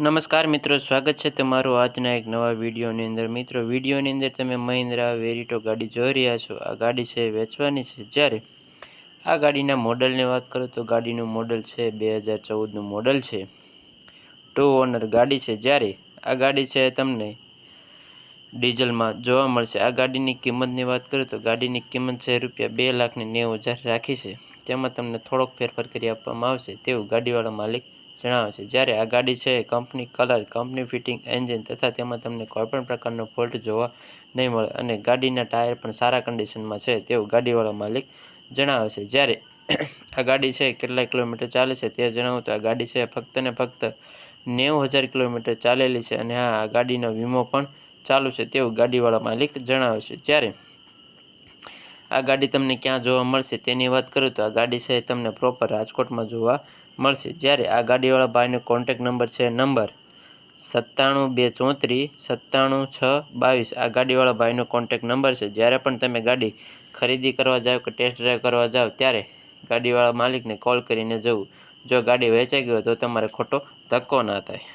નમસ્કાર મિત્રો, સ્વાગત છે તમારું આજના એક નવા વિડીયોની અંદર. મિત્રો, વિડીયોની અંદર તમે મહિન્દ્રા વેરિટો ગાડી જોઈ રહ્યા છો. આ ગાડી છે વેચવાની છે. જ્યારે આ ગાડીના મોડલની વાત કરું તો ગાડીનું મોડલ છે બે હજાર ચૌદનું મોડલ છે. ટુ ઓનર ગાડી છે. જ્યારે આ ગાડી છે તમને ડીઝલમાં જોવા મળશે. આ ગાડીની કિંમતની વાત કરું તો ગાડીની કિંમત છે રૂપિયા બે લાખને નેવું હજાર રાખી છે. તેમાં તમને થોડોક ફેરફાર કરી આપવામાં આવશે. તેવું ગાડીવાળા માલિક જણાવે છે. જ્યારે આ ગાડી છે company colour, company fitting engine તથા તેમાં તમને કોઈપણ પ્રકારનો ફોલ્ટ જોવા નહીં મળે અને ગાડીના ટાયર પણ સારા કન્ડિશનમાં છે તેવું ગાડીવાળા માલિક જણાવે છે. જ્યારે આ ગાડી છે કેટલા કિલોમીટર ચાલે છે તે જણાવું તો આ ગાડી છે ફક્ત ને ફક્ત નેવું હજાર કિલોમીટર ચાલેલી છે અને હા, આ ગાડીનો વીમો પણ ચાલુ છે તેવું ગાડીવાળા માલિક જણાવે છે. જ્યારે આ ગાડી તમને ક્યાં જોવા મળશે તેની વાત કરું તો આ ગાડી છે તમને પ્રોપર રાજકોટમાં જોવા મળશે. જ્યારે આ ગાડીવાળા ભાઈનો કોન્ટેક નંબર છે નંબર સત્તાણું બે ચોત્રીસ, સત્તાણું છ બાવીસ. આ ગાડીવાળા ભાઈનો કોન્ટેક નંબર છે. જ્યારે પણ તમે ગાડી ખરીદી કરવા જાઓ કે ટેસ્ટ ડ્રાઈવ કરવા જાઓ ત્યારે ગાડીવાળા માલિકને કોલ કરીને જવું. જો ગાડી વેચાઈ ગઈ હોય તો તમારે ખોટો ધક્કો ના થાય.